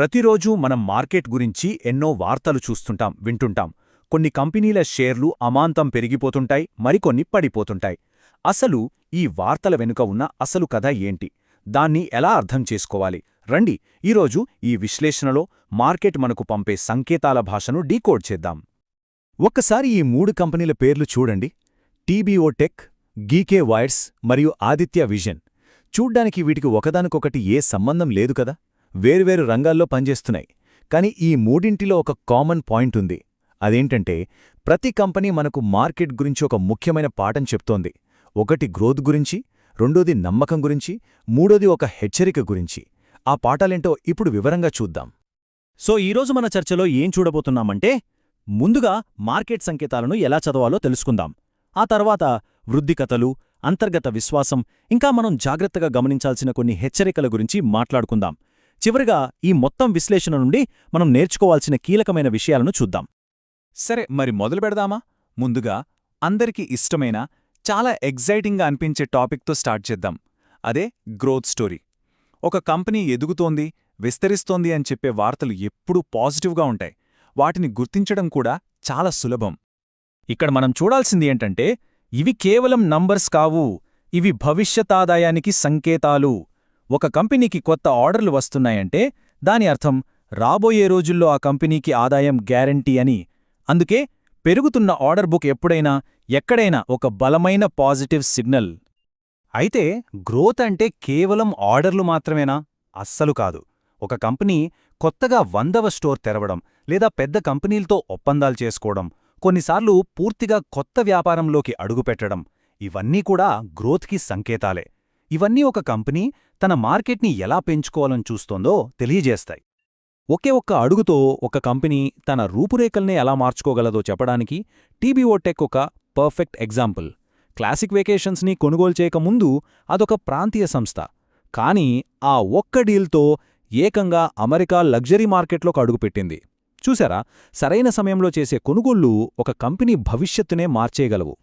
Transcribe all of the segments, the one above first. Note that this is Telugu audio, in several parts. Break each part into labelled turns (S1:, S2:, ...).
S1: ప్రతిరోజూ మనం మార్కెట్ గురించి ఎన్నో వార్తలు చూస్తుంటాం వింటుంటాం. కొన్ని కంపెనీల షేర్లు అమాంతం పెరిగిపోతుంటాయి మరికొన్ని పడిపోతుంటాయి. అసలు ఈ వార్తల వెనుక ఉన్న అసలు కథ ఏంటి? దాన్ని ఎలా అర్థం చేసుకోవాలి? రండి ఈరోజు ఈ విశ్లేషణలో మార్కెట్ మనకు పంపే సంకేతాల భాషను డీకోడ్ చేద్దాం. ఒక్కసారి ఈ మూడు కంపెనీల పేర్లు చూడండి. టీబీఓ టెక్ గీకే వైర్స్ మరియు ఆదిత్య విజన్. చూడ్డానికి వీటికి ఒకదానికొకటి ఏ సంబంధం లేదు కదా? వేర్వేరు రంగాల్లో పనిచేస్తున్నాయి. కానీ ఈ మూడింటిలో ఒక కామన్ పాయింట్ ఉంది. అదేంటంటే ప్రతి కంపెనీ మనకు మార్కెట్ గురించి ఒక ముఖ్యమైన పాఠం చెప్తోంది. ఒకటి గ్రోత్ గురించి రెండోది నమ్మకం గురించి మూడోది ఒక హెచ్చరిక గురించి. ఆ పాఠాలేంటో ఇప్పుడు వివరంగా చూద్దాం.
S2: సో ఈరోజు మన చర్చలో ఏం చూడబోతున్నామంటే ముందుగా మార్కెట్ సంకేతాలను ఎలా చదవాలో తెలుసుకుందాం. ఆ తర్వాత వృద్ధి కథలు అంతర్గత విశ్వాసం ఇంకా మనం జాగ్రత్తగా గమనించాల్సిన కొన్ని హెచ్చరికల గురించి మాట్లాడుకుందాం. చివరిగా ఈ మొత్తం విశ్లేషణ నుండి మనం నేర్చుకోవాల్సిన కీలకమైన విషయాలను చూద్దాం.
S1: సరే మరి మొదలు పెడదామా? ముందుగా అందరికీ ఇష్టమైన చాలా ఎగ్జైటింగ్గా అనిపించే టాపిక్తో స్టార్ట్ చేద్దాం. అదే గ్రోత్ స్టోరీ. ఒక కంపెనీ ఎదుగుతోంది విస్తరిస్తోంది అని చెప్పే వార్తలు ఎప్పుడూ పాజిటివ్గా ఉంటాయి. వాటిని గుర్తించడం కూడా చాలా సులభం.
S2: ఇక్కడ మనం చూడాల్సింది ఏంటంటే ఇవి కేవలం నంబర్స్ కావు ఇవి భవిష్యత్ ఆదాయానికి సంకేతాలు. ఒక కంపెనీకి కొత్త ఆర్డర్లు వస్తున్నాయంటే దాని అర్థం రాబోయే రోజుల్లో ఆ కంపెనీకి ఆదాయం గ్యారంటీ అని. అందుకే పెరుగుతున్న ఆర్డర్ బుక్ ఎప్పుడైనా ఎక్కడైనా ఒక బలమైన పాజిటివ్ సిగ్నల్.
S1: అయితే గ్రోత్ అంటే కేవలం ఆర్డర్లు మాత్రమేనా? అస్సలు కాదు. ఒక కంపెనీ కొత్తగా వందవ స్టోర్ తెరవడం లేదా పెద్ద కంపెనీలతో ఒప్పందాలు చేసుకోవడం కొన్నిసార్లు పూర్తిగా కొత్త వ్యాపారంలోకి అడుగుపెట్టడం ఇవన్నీ కూడా గ్రోత్కి సంకేతాలే. ఇవన్నీ ఒక కంపెనీ తన మార్కెట్ని ఎలా పెంచుకోవాలని చూస్తోందో తెలియజేస్తాయి. ఒకే ఒక్క అడుగుతో ఒక కంపెనీ తన రూపురేఖల్నే ఎలా మార్చుకోగలదో చెప్పడానికి టీబీఓటెక్ ఒక పర్ఫెక్ట్ ఎగ్జాంపుల్. క్లాసిక్ వెకేషన్స్ని కొనుగోలు చేయకముందు అదొక ప్రాంతీయ సంస్థ. కానీ ఆ ఒక్క డీల్తో ఏకంగా అమెరికా లగ్జరీ మార్కెట్లోకి అడుగుపెట్టింది చూసారా? సరైన సమయంలో చేసే కొనుగోళ్ళు ఒక కంపెనీ భవిష్యత్తునే మార్చేయగలవు.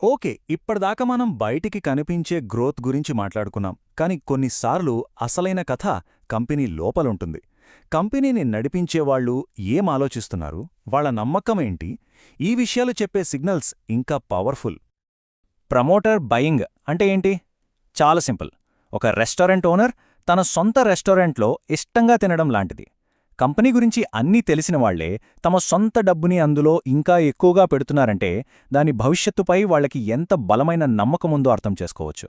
S1: ఓకే ఇప్పటిదాకా మనం బయటికి కనిపించే గ్రోత్ గురించి మాట్లాడుకున్నాం కాని కొన్నిసార్లు అసలైన కథ కంపెనీ లోపలుంటుంది. కంపెనీని నడిపించేవాళ్ళు ఏం ఆలోచిస్తున్నారు? వాళ్ళ నమ్మకమేంటి ఈ విషయాలు చెప్పే సిగ్నల్స్ ఇంకా పవర్ఫుల్.
S2: ప్రమోటర్ బయింగ్ అంటే ఏంటి? చాలా సింపుల్. ఒక రెస్టారెంట్ ఓనర్ తన సొంత రెస్టారెంట్లో ఇష్టంగా తినడం లాంటిది. కంపెనీ గురించి అన్నీ తెలిసిన వాళ్ళే తమ సొంత డబ్బుని అందులో ఇంకా ఎక్కువగా పెడుతున్నారంటే దాని భవిష్యత్తుపై వాళ్ళకి ఎంత బలమైన నమ్మకముందో అర్థం చేసుకోవచ్చు.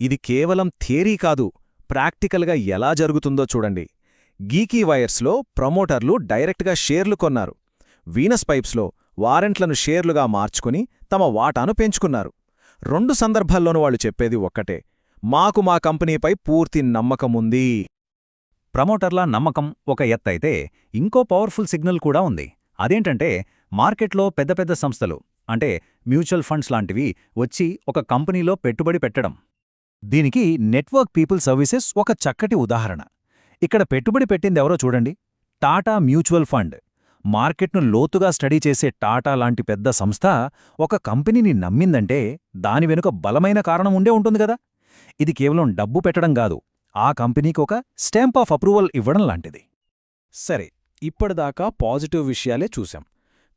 S1: ఇది కేవలం థియరీ కాదు ప్రాక్టికల్గా ఎలా జరుగుతుందో చూడండి. గీకీ వైర్స్లో ప్రమోటర్లు డైరెక్ట్గా షేర్లు కొన్నారు. వీనస్ పైప్స్లో వారెంట్లను షేర్లుగా మార్చుకుని తమ వాటాను పెంచుకున్నారు. రెండు సందర్భాల్లోనూ వాళ్ళు చెప్పేది ఒక్కటే మాకు మా కంపెనీపై పూర్తి నమ్మకముంది. ప్రమోటర్ల నమ్మకం ఒక ఎత్తైతే ఇంకో పవర్ఫుల్ సిగ్నల్ కూడా ఉంది. అదేంటంటే మార్కెట్లో పెద్ద పెద్ద సంస్థలు అంటే మ్యూచువల్ ఫండ్స్ లాంటివి వచ్చి ఒక కంపెనీలో పెట్టుబడి పెట్టడం. దీనికి నెట్వర్క్ పీపుల్ సర్వీసెస్ ఒక చక్కటి ఉదాహరణ. ఇక్కడ పెట్టుబడి పెట్టిందెవరో చూడండి. Tata mutual fund. మార్కెట్ను లోతుగా స్టడీ చేసే టాటా లాంటి పెద్ద సంస్థ ఒక కంపెనీని నమ్మిందంటే దాని వెనుక బలమైన కారణం ఉండే ఉంటుంది కదా. ఇది కేవలం డబ్బు పెట్టడం కాదు ఆ కంపెనీకి ఒక స్టాంప్ ఆఫ్ అప్రూవల్ ఇవ్వడం లాంటిది.
S2: సరే ఇప్పటిదాకా పాజిటివ్ విషయాలే చూశాం.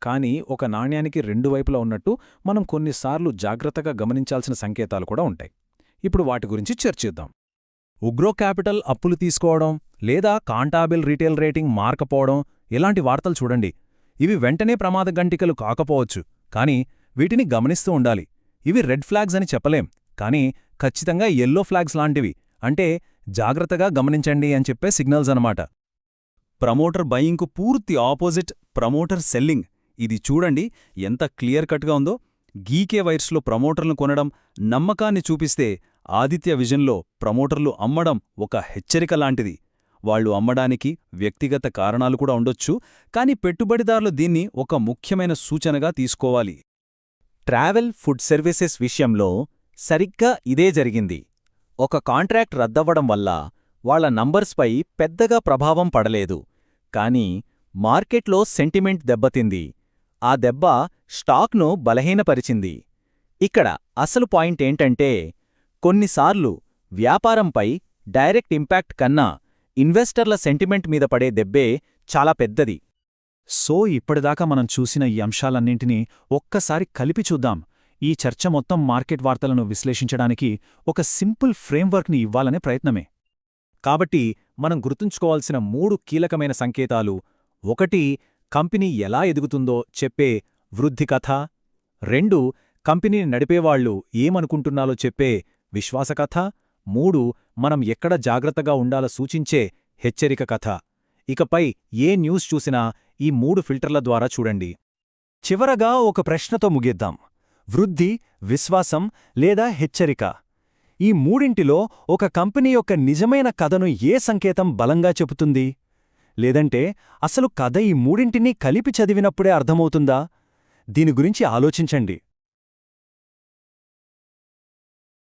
S2: కానీ ఒక నాణ్యానికి రెండు వైపులా ఉన్నట్టు మనం కొన్నిసార్లు జాగ్రత్తగా గమనించాల్సిన సంకేతాలు కూడా ఉంటాయి. ఇప్పుడు వాటి గురించి చర్చిద్దాం. ఉగ్రో క్యాపిటల్ అప్పులు తీసుకోవడం లేదా కాంటాబిల్ రీటైల్ రేటింగ్ మార్కపోవడం ఇలాంటి వార్తలు చూడండి. ఇవి వెంటనే ప్రమాద గంటికలు కాకపోవచ్చు కానీ వీటిని గమనిస్తూ ఉండాలి. ఇవి రెడ్ ఫ్లాగ్స్ అని చెప్పలేం కానీ ఖచ్చితంగా ఎల్లో ఫ్లాగ్స్ లాంటివి. అంటే జాగ్రత్తగా గమనించండి అని చెప్పే సిగ్నల్స్ అనమాట ప్రమోటర్ బయింగ్కు పూర్తి ఆపోజిట్ ప్రమోటర్ సెల్లింగ్. ఇది చూడండి ఎంత క్లియర్ కట్గా ఉందో. గీకే వైర్స్లో ప్రమోటర్లను కొనడం నమ్మకాన్ని చూపిస్తే ఆదిత్య విజన్లో ప్రమోటర్లు అమ్మడం ఒక హెచ్చరిక లాంటిది. వాళ్ళు అమ్మడానికి వ్యక్తిగత కారణాలు కూడా ఉండొచ్చు కాని పెట్టుబడిదారులు దీన్ని ఒక ముఖ్యమైన సూచనగా తీసుకోవాలి. ట్రావెల్ ఫుడ్ సర్వీసెస్ విషయంలో సరిగ్గా ఇదే జరిగింది. ఒక కాంట్రాక్ట్ రద్దవ్వడం వల్ల వాళ్ళ నంబర్స్పై పెద్దగా ప్రభావం పడలేదు. కాని మార్కెట్లో సెంటిమెంట్ దెబ్బతింది. ఆ దెబ్బ స్టాక్ను బలహీనపరిచింది. ఇక్కడ అసలు పాయింట్ ఏంటంటే కొన్నిసార్లు వ్యాపారంపై డైరెక్ట్ ఇంపాక్ట్ కన్నా
S1: ఇన్వెస్టర్ల సెంటిమెంట్ మీద పడే దెబ్బే చాలా పెద్దది.
S2: సో ఇప్పటిదాకా మనం చూసిన ఈ అంశాలన్నింటినీ ఒక్కసారి కలిపి చూద్దాం. ఈ చర్చ మొత్తం మార్కెట్ వార్తలను విశ్లేషించడానికి ఒక సింపుల్ ఫ్రేమ్వర్క్ని ఇవ్వాలనే ప్రయత్నమే.
S1: కాబట్టి మనం గుర్తుంచుకోవాల్సిన మూడు కీలకమైన సంకేతాలు. ఒకటి కంపెనీ ఎలా ఎదుగుతుందో చెప్పే వృద్ధి కథ. రెండు కంపెనీని నడిపేవాళ్ళు ఏమనుకుంటున్నాలో చెప్పే విశ్వాసకథ మూడు మనం ఎక్కడ జాగ్రత్తగా ఉండాలో సూచించే హెచ్చరిక కథ. ఇకపై ఏ న్యూస్ చూసినా ఈ మూడు ఫిల్టర్ల ద్వారా చూడండి. చివరగా ఒక ప్రశ్నతో ముగిద్దాం. వృద్ధి విశ్వాసం లేదా హెచ్చరిక. ఈ మూడింటిలో ఒక కంపెనీ యొక్క నిజమైన కథను ఏ సంకేతం బలంగా చెబుతుంది? లేదంటే అసలు కథ ఈ మూడింటినీ కలిపి చదివినప్పుడే అర్థమవుతుందా? దీని గురించి ఆలోచించండి.